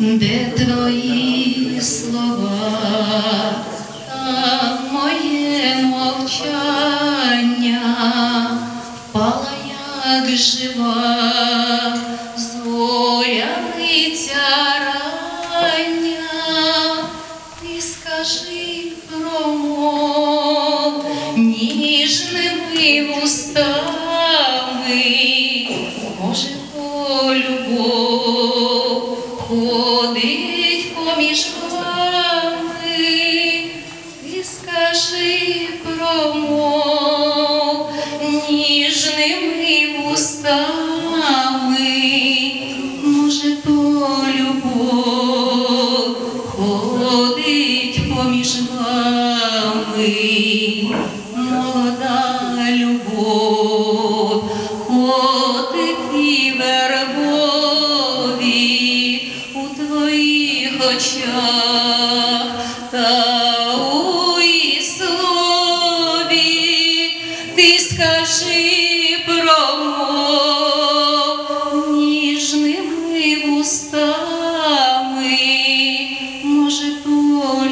де твої слова, там моє мовчання впала як жива, зоряниця рання, ти скажи промов ніжними вустами, поміж вами, і скажи промов ніжними вустами, може, то любов ходить поміж вами, та у слові, ти скажи промов ніжними вустами, може, то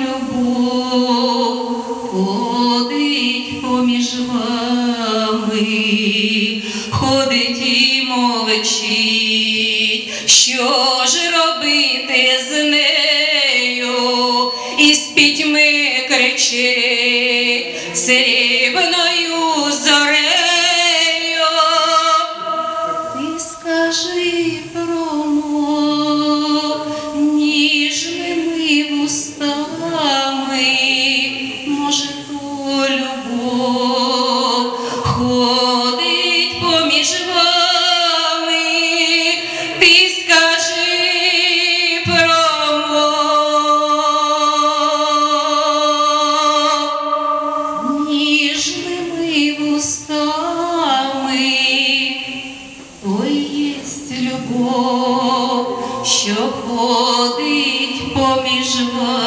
любов ходить поміж вами, ходить і мовчить, що ж робити з нею, і з пітьми кричи срібною зорею. Ти скажи промов ніжними вустами, що ходить поміж вами.